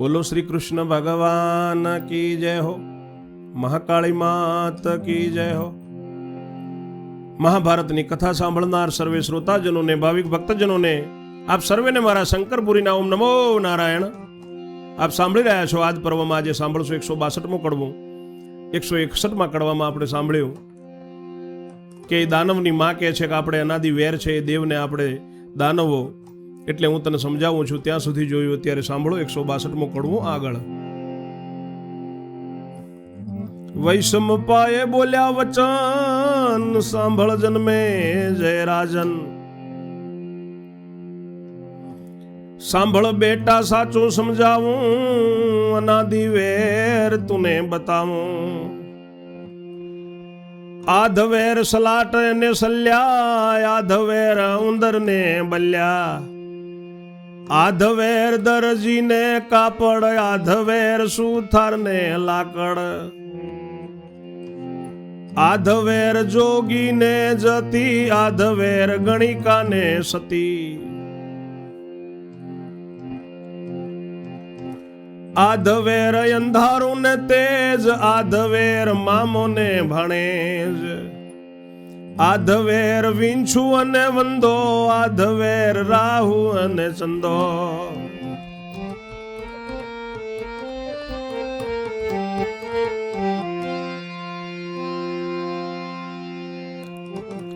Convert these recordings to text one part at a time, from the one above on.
બોલો શ્રી કૃષ્ણ ભગવાન કી જય હો? મહાકાળી માત કી જય હો? મહાભારતની કથા સાંભળનાર સર્વે શ્રોતાજનોને, ભાવિક ભક્તજનોને, આપ સર્વેને મારા શંકરપુરીના ઓમ નમો નારાયણ. આપ સાંભળી રહ્યા છો આજ પર્વમાં આજે સાંભળશો એકસો બાસઠમું કડવું. એકસો એકસઠમાં કડવામાં આપણે સાંભળ્યું કે દાનવની માં કહે છે કે આપણે અનાદિ વેર છે, એ દેવને આપણે દાનવો એટલે હું તને સમજાવું છું, ત્યાં સુધી જોયું, અત્યારે સાંભળો, એકસો બાસઠમો કડવો આગળ. વૈષમ પાયે બોલ્યા, વચન સાંભળ જન્મે જય રાજન સાંભળ બેટા, સાચું સમજાવું, અનાદિ વેર તુને બતાવું. આધવેર સલાટ ને સલ્યા, આધવેર ઉંદર ને બલ્યા. આધવેર દરજીને કાપડ, આધવેર સુથાર ને લાકડ. આધવેર જોગીને જતી, આધવેર ગણિકાને સતી. આધવેર અંધારું ને તેજ, આધવેર મામોને ભણેજ. આધવેર વિંછુ અને વંદો, આધવેર રાહુ અને ચંદો.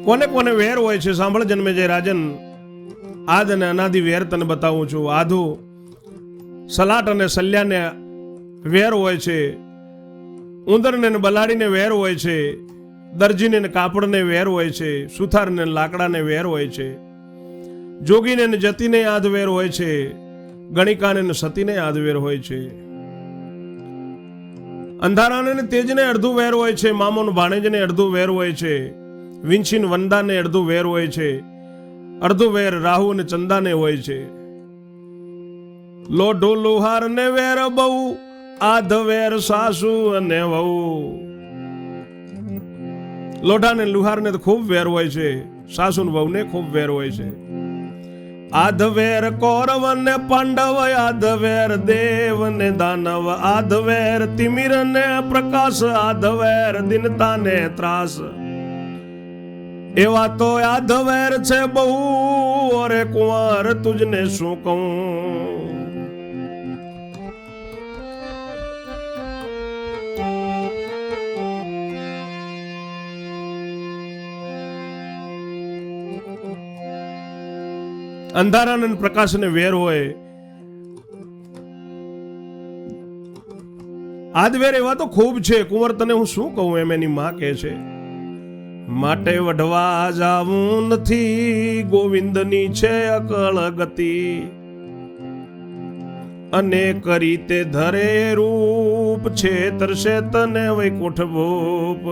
કોને કોને વેર હોય છે, સાંભળ જન્મે જે રાજન. આદ અને અનાદિ વેર તને બતાવું છું. આધુ, સલાટ અને સલ્યાને વેર હોય છે. ઉંદરને બલાડીને વેર હોય છે. દરજીને કાપડને વેર હોય છે, સુથારને લાકડાને વેર હોય છે, જોગીને જતીને આધવેર હોય છે, ગણિકાને સતીને આધવેર હોય છે. અંધારાને તેજને અડધું વેર હોય છે, મામોન ભાણેજને અડધું વેર હોય છે, વિંછીન વંદાને અડધું વેર હોય છે, અડધું વેર રાહુ અને ચંદાને હોય છે. લોઢો લુહાર ને વેર બહુ, આધ વેર સાસુ અને વહુ. લોઢા ને લુહાર ને ખૂબ વેર હોય છે. સાસુ ને વહુ ને ખૂબ વેર હોય છે. આધવેર કૌરવ ને પાંડવ, આધવેર દેવ ને દાનવ, આધવેર તિમિર ને પ્રકાશ, આધવેર દિનતા ને ત્રાસ. એવા તો આધવેર છે બહુ અરે કુંવર તુજને શું કહું? અંધારા અને પ્રકાશને વેર હોય. આદવેર એવા તો ખૂબ છે. કુંવર તને હું શું કહું? એમ એની માં કહે છે. માટે વઢવા જાવું નથી. ગોવિંદની છે અકળ ગતિ. અને કરી તે ધરે રૂપ છે તરશે તને વૈકુંઠ ભૂપ.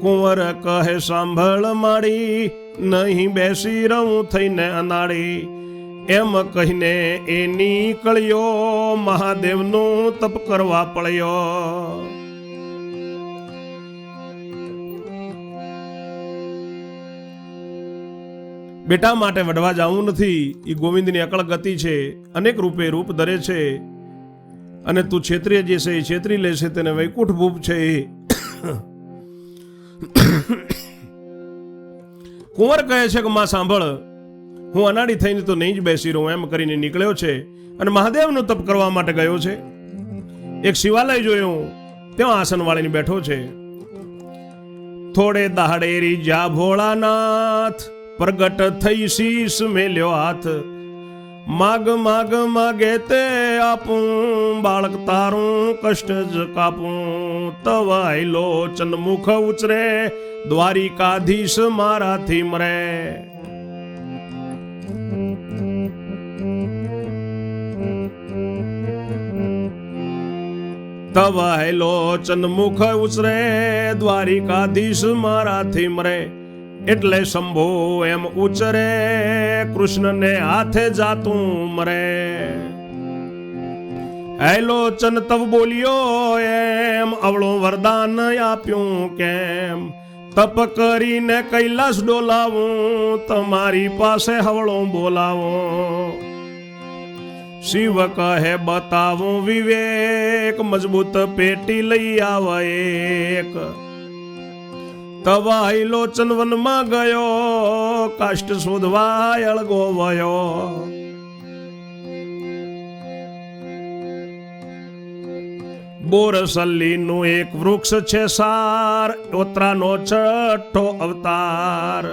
કુંવર કહે, સાંભળ માડી નહીં બેસી રહું થઈને અનાળી. એમ કહીને એ નીકળ્યો, મહાદેવનું તપ કરવા પડ્યો. બેટા માટે વડવા જવું નથી એ ગોવિંદની અકળ ગતિ છે, અનેક રૂપે રૂપ ધરે છે. અને તું ક્ષેત્રીય જે છે એ છેતરી લે છે, તેને વૈકુંઠ ભૂપ છે એ. કુંવર કહે છે કે, માં, સાંભળ, હું અનાડી થઈને તો નહીં જ બેસી રહું. એમ કરીને નીકળ્યો છે અને મહાદેવનો તપ કરવા માટે ગયો છે. એક શિવાલય જોયું. ત્યાં આસન વાળીને બેઠો છે. થોડે દહાડેરી જા ભોળાનાથ, પ્રગટ થઈ શીશ મેલ્યો હાથ. માગ માગ, માગે તે આપું, બાળક તારું કષ્ટ જ કાપું. તવાય લોચન મુખ ઉચરે દ્વારિકાધીશ મારાથી મરે. તવાય લોચન મુખ ઉચરે દ્વારિકાધીશ મારાથી મરે. એટલે શંભો એમ ઉચરે કૃષ્ણને હાથે જાતું મરે. હેલોચન તવ બોલ્યો એમ, અવળું વરદાન આપ્યું કેમ? તપ કરીને કૈલાસ ડોલાવું, તમારી પાસે હવળો બોલાવો. શિવ કહે, બતાવું વિવેક, મજબૂત પેટી લઈ આવે એક. તવાઈ લોચન વનમાં ગયો, કાષ્ટ શોધવા અળગો વયો. બોરસલ્લીનું એક વૃક્ષ છે સાર, ઓતરાનો છઠ્ઠો અવતાર.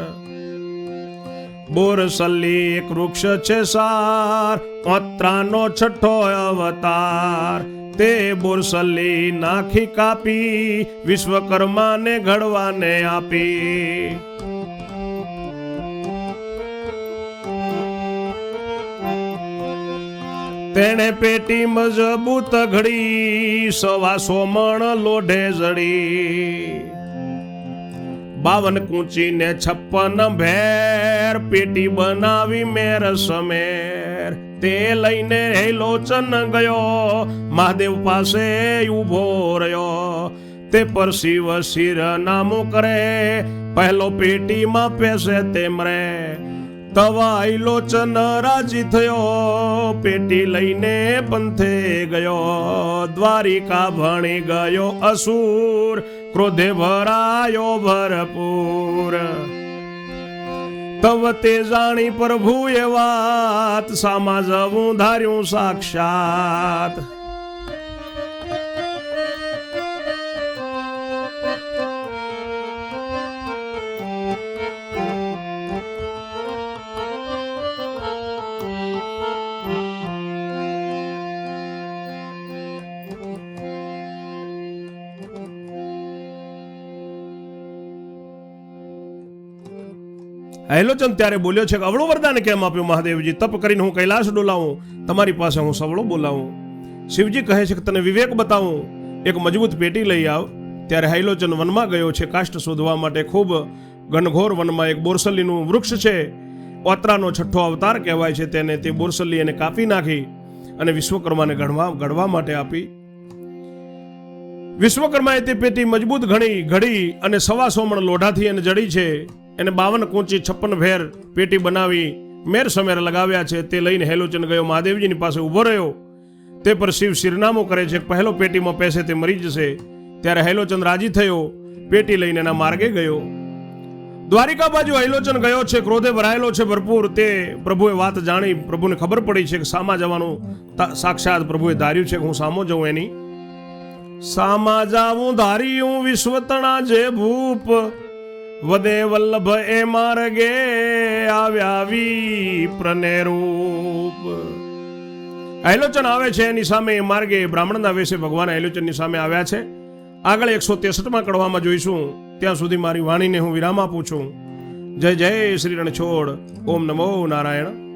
બોરસલ્લી એક વૃક્ષ છે સાર, ઓતરાનો છઠ્ઠો અવતાર. તે બોરસલ્લી નાખી કાપી, વિશ્વકર્માને ઘડવાને આપી. તેણે પેટી મજબૂત ઘડી સવા સોમણ લોઢે જડી. બાવન કૂંચી ને છપ્પન ભેર પેટી બનાવી મેર સમેર. તે લઈને લોચન ગયો, મહાદેવ પાસે ઊભો રહ્યો. તે પર શિવ શિર નામું કરે, પહેલો પેટીમાં પેસે તેમ રે તવાઈ લોચન રાજી થયો, પેટી લઈને પંથે ગયો, દ્વારિકા ભણી ગયો અસુર, ક્રોધે ભરાયો ભરપૂર. તવ તે જાણી પ્રભુએ વાત, સામા જવું ધાર્યું સાક્ષાત. હેલોચંદ ત્યારે બોલ્યો છે કે અવળું વરદાન કેમ આપ્યું મહાદેવજી? તપ કરીને હું કૈલાસ ડોલાવું. તમારી પાસે હું સવળો બોલાવું. શિવજી કહે છે કે તને વિવેક બતાવું. એક મજબૂત પેટી લઈ આવ. ત્યારે હાઇલોચન વનમાં ગયો છે, કાષ્ટ શોધવા માટે ખૂબ ઘનઘોર વનમાં એક બોરસલીનું વૃક્ષ છે. ઓત્રાનો છઠ્ઠો અવતાર કહેવાય છે, તેને તે બોરસલી એને કાપી નાખી અને વિશ્વકર્માને ગણવા ગળવા માટે આપી. વિશ્વકર્માએ તે પેટી મજબૂત ઘણી ઘડી અને સવા સોમણ લોઢાથી એને જડી છે. એને બાવન કૂંચી છપ્પન ભેર પેટી બનાવી મેર સમેર લગાવ્યા છે. તે લઈને હેલોચન ગયો. મહાદેવજીની પાસે ઊભો રહ્યો. તે પર શિવ શિરનામું કરે છે. પહેલો પેટીમાં પેસે તે મરી જશે. ત્યારે હેલોચન રાજી થયો. પેટી લઈને એના માર્ગે ગયો. દ્વારિકા બાજુ હૈલોચન ગયો છે. ક્રોધે ભરાયેલો છે ભરપૂર. તે પ્રભુએ વાત જાણી. પ્રભુને ખબર પડી છે કે સામા જવાનું સાક્ષાત પ્રભુએ ધાર્યું છે કે હું સામો જઉં એની. સામા જાવું ધાર્યું વિશ્વતણા જે ભૂપ વદે વલ્લભ એ માર્ગે આવ્યા વિપ્રને પ્રનેરૂપ. ઐલોચન આવે છે એની સામે એ માર્ગે બ્રાહ્મણના વેશે ભગવાન આયલોચનની સામે આવ્યા છે. આગળ એકસો તેસઠમાં કડવામાં જોઈશું. ત્યાં સુધી મારી વાણીને હું વિરામ આપું છું. જય જય શ્રી રણછોડ. ઓમ નમો નારાયણ.